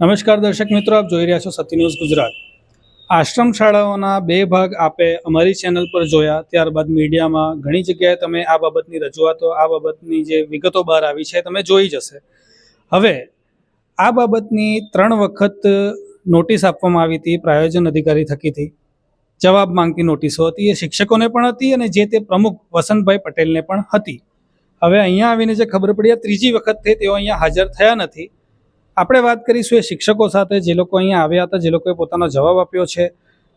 નમસ્કાર દર્શક મિત્રો, આપ જોઈ રહ્યા છો સત્ય ન્યૂઝ ગુજરાત. આશ્રમ શાળાઓના બે ભાગ આપે અમારી ચેનલ પર જોયા, ત્યારબાદ મીડિયામાં ઘણી જગ્યાએ તમે આ બાબતની રજૂઆતો, આ બાબતની જે વિગતો બહાર આવી છે તમે જોઈ જશે. હવે, આ બાબતની ત્રણ વખત નોટિસ આપવામાં આવી હતી, પ્રાયોજન અધિકારી થકીથી જવાબ માંગતી નોટિસો હતી, એ શિક્ષકોને પણ હતી અને જે તે પ્રમુખ વસંતભાઈ પટેલને પણ હતી. હવે અહીંયા આવીને જે ખબર પડી, આ ત્રીજી વખત થઈ તેઓ અહીંયા હાજર થયા નથી. આપણે વાત કરીશું એ શિક્ષકો સાથે, જે લોકો અહીંયા આવ્યા હતા, જે લોકોએ પોતાનો જવાબ આપ્યો છે.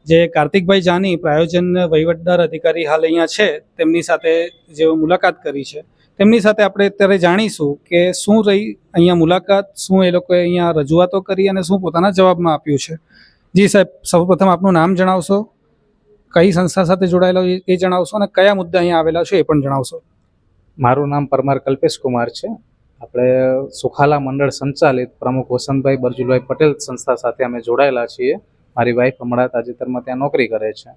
જે કાર્તિકભાઈ જાની, પ્રાયોજન વહીવટદાર અધિકારી હાલ અહીંયા છે, તેમની સાથે જે મુલાકાત કરી છે. તેમની સાથે આપણે અત્યારે જાણીશું કે શું રહી અહીંયા મુલાકાત, શું એ લોકોએ અહીંયા રજૂઆતો કરી અને શું પોતાના જવાબમાં આપ્યું છે. જી સાહેબ, સૌપ્રથમ આપનું નામ જણાવશો, કઈ સંસ્થા સાથે જોડાયેલો એ- જણાવશો અને કયા મુદ્દા અહીંયા આવેલા છે એ પણ જણાવશો. મારું નામ પરમાર કલ્પેશ કુમાર છે. આપણે સુખાલા મંડળ સંચાલિત પ્રમુખ વસંતભાઈ બરજુલભાઈ પટેલ સંસ્થા સાથે અમે જોડાયેલા છીએ. મારી વાઈફ હમણાં તાજેતરમાં ત્યાં નોકરી કરે છે.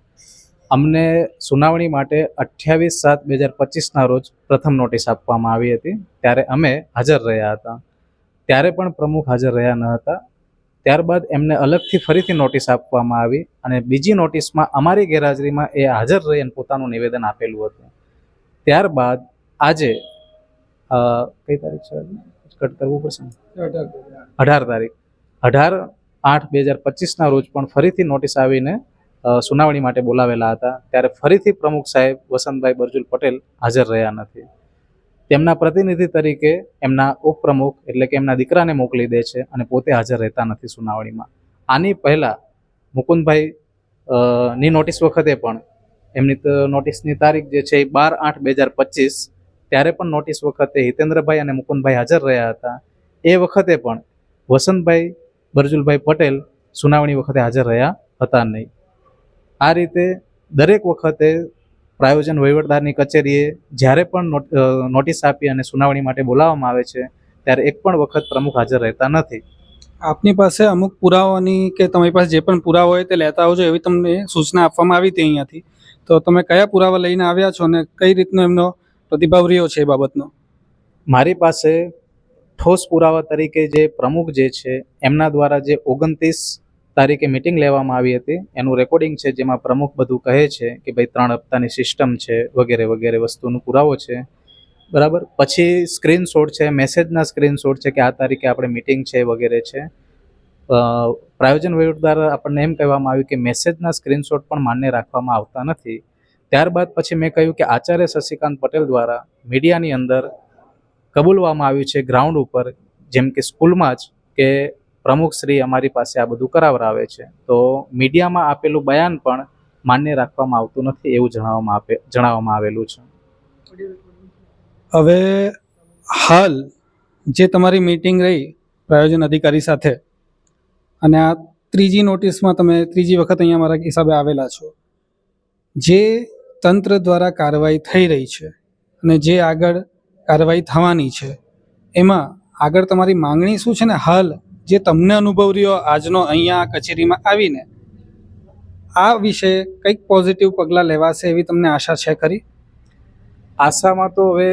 અમને સુનાવણી માટે અઠ્યાવીસ સાત બે હજાર પચીસના રોજ પ્રથમ નોટિસ આપવામાં આવી હતી. ત્યારે અમે હાજર રહ્યા હતા. ત્યારે પણ પ્રમુખ હાજર રહ્યા ન હતા. ત્યારબાદ એમને અલગથી ફરીથી નોટિસ આપવામાં આવી અને બીજી નોટિસમાં અમારી ગેરહાજરીમાં એ હાજર રહી અને પોતાનું નિવેદન આપેલું હતું. ત્યારબાદ આજે કઈ તારીખ છે? કટ કરવું પડશે ને? અઢાર તારીખ. અઢાર આઠ બે હજાર પચીસના રોજ પણ ફરીથી નોટિસ આવીને સુનાવણી માટે બોલાવેલા હતા. ત્યારે ફરીથી પ્રમુખ સાહેબ વસંતભાઈ બરજુલ પટેલ હાજર રહ્યા નથી. તેમના પ્રતિનિધિ તરીકે એમના ઉપપ્રમુખ એટલે કે એમના દીકરાને મોકલી દે છે અને પોતે હાજર રહેતા નથી સુનાવણીમાં. આની પહેલાં મુકુંદભાઈ ની નોટિસ વખતે પણ એમની તો નોટિસની તારીખ જે છે એ બાર આઠ બે હજાર પચીસ ત્યારે પણ નોટિસ વખતે હિતેન્દ્રભાઈ અને મુકુંદભાઈ હાજર રહ્યા હતા. એ વખતે પણ વસંતભાઈ, બરજુલભાઈ પટેલ સુનાવણી વખતે હાજર રહ્યા હતા નહીં. આ રીતે દરેક વખતે પ્રાયોજન વહીવટદારની કચેરીએ જ્યારે પણ નોટિસ આપી અને સુનાવણી માટે બોલાવવામાં આવે છે, ત્યારે એક પણ વખત પ્રમુખ હાજર રહેતા નથી. આપની પાસે અમુક પુરાવાની કે તમારી પાસે જે પણ પુરાવા હોય તે લેતા આવજો એવી તમને સૂચના આપવામાં આવી હતી અહીંયાથી. તો તમે કયા પુરાવા લઈને આવ્યા છો અને કઈ રીતનો એમનો પ્રતિભાવ રહ્યો છે એ બાબતનો? મારી પાસે ઠોસ પુરાવા તરીકે જે પ્રમુખ જે છે, એમના દ્વારા જે ઓગણત્રીસ તારીખે મિટિંગ લેવામાં આવી હતી, એનું રેકોર્ડિંગ છે જેમાં પ્રમુખ બધું કહે છે કે ભાઈ ત્રણ હપ્તાની સિસ્ટમ છે, વગેરે વગેરે વસ્તુનો પુરાવો છે. બરાબર? પછી સ્ક્રીનશોટ છે મેસેજના સ્ક્રીનશોટ છે કે આ તારીખે આપણે મિટિંગ છે, વગેરે છે. પ્રાયોજન વહીવટ દ્વારા આપણને એમ કહેવામાં આવ્યું કે મેસેજના સ્ક્રીનશોટ પણ માન્ય રાખવામાં આવતા નથી. ત્યારબાદ પછી મેં કહ્યું કે આચાર્ય શશિકાંત પટેલ દ્વારા મીડિયાની અંદર કબૂલવામાં આવ્યું છે ગ્રાઉન્ડ ઉપર, જેમ કે સ્કૂલમાં જ કે પ્રમુખ શ્રી અમારી પાસે આ બધું કરાવરાવે છે. તો મીડિયામાં આપેલું બયાન પણ માન્ય રાખવામાં આવતું નથી એવું જણાવવામાં આપે, જણાવવામાં આવેલું છે. હવે હાલ જે તમારી મીટિંગ રહી પ્રાયોજન અધિકારી સાથે, અને આ ત્રીજી નોટિસમાં તમે ત્રીજી વખત અહીંયા મારા હિસાબે આવેલા છો, જે તંત્ર દ્વારા કાર્યવાહી થઈ રહી છે અને જે આગળ કાર્યવાહી થવાની છે, એમાં આગળ તમારી માંગણી શું છે ને? હાલ જે તમને અનુભવ રહ્યો આજનો અહીંયા કચેરીમાં આવીને, આ વિશે કંઈક પોઝિટિવ પગલાં લેવાશે એવી તમને આશા છે ખરી? આશામાં તો હવે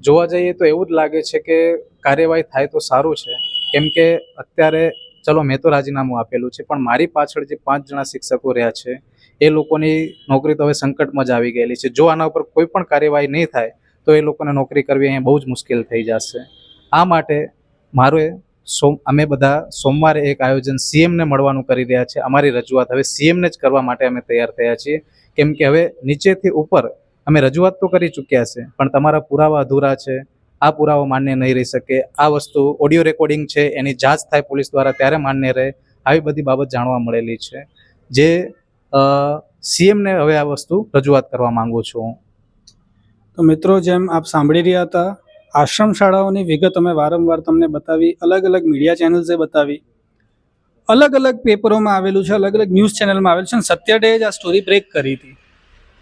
જોવા જઈએ તો એવું જ લાગે છે કે કાર્યવાહી થાય તો સારું છે. કેમ કે અત્યારે, ચલો મેં તો રાજીનામું આપેલું છે, પણ મારી પાછળ જે પાંચ જણા શિક્ષકો રહ્યા છે એ લોકોની નોકરી તો હવે સંકટમાં જ આવી ગયેલી છે. જો આના ઉપર કોઈ પણ કાર્યવાહી નહીં થાય, તો એ લોકોને નોકરી કરવી અહીંયા બહુ જ મુશ્કેલ થઈ જશે. આ માટે મારે સોમ, અમે બધા સોમવારે એક આયોજન સીએમને મળવાનું કરી રહ્યા છે. અમારી રજૂઆત હવે સીએમને જ કરવા માટે અમે તૈયાર થયા છીએ. કેમ કે હવે નીચેથી ઉપર અમે રજૂઆત તો કરી ચૂક્યા છે, પણ તમારા પુરાવા અધૂરા છે. આ પુરાવો માન્ય નહીં રહી શકે. આ વસ્તુ ઓડિયો રેકોર્ડિંગ છે, એની જાંચ થાય પોલીસ દ્વારા ત્યારે માન્ય રહે. આવી બધી બાબત જાણવા મળેલી છે. જે સીએમને હવે આ વસ્તુ રજૂઆત કરવા માંગુ છું. તો મિત્રો જેમ આપ સાંભળી રહ્યા હતા, આશ્રમ શાળાઓની વિગત અમે વારંવાર તમને બતાવી, અલગ અલગ મીડિયા ચેનલ્સે બતાવી. અલગ અલગ પેપરોમાં આવેલું છે, અલગ અલગ ન્યૂઝ ચેનલમાં આવેલું છે અને સત્ય ડે જ આ સ્ટોરી બ્રેક કરી હતી.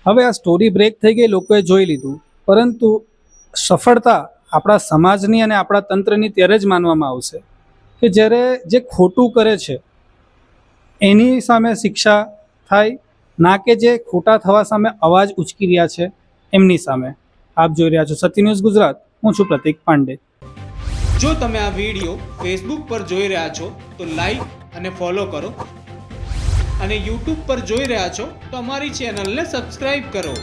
હવે આ સ્ટોરી બ્રેક થઈ ગઈ, લોકોએ જોઈ લીધું. પરંતુ સફળતા આપણા સમાજની અને આપણા તંત્રની ત્યારે જ માનવામાં આવશે કે જ્યારે જે ખોટું કરે છે, એની સામે શિક્ષા થાય, ના કે જે ખોટા થવા સામે અવાજ ઉચકી રહ્યા છે એમની સામે. આપ જોઈ રહ્યા છો સત્ય ન્યૂઝ ગુજરાત. હું છું પ્રતિક પાંડે. જો તમે આ વીડિયો ફેસબુક પર જોઈ રહ્યા છો, તો લાઈક અને ફોલો કરો. અને યુટ્યુબ પર જોઈ રહ્યા છો, તો અમારી ચેનલને સબસ્ક્રાઇબ કરો.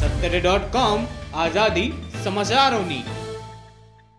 સત્તરે ડોટ કોમ આઝાદી સમાચારોની.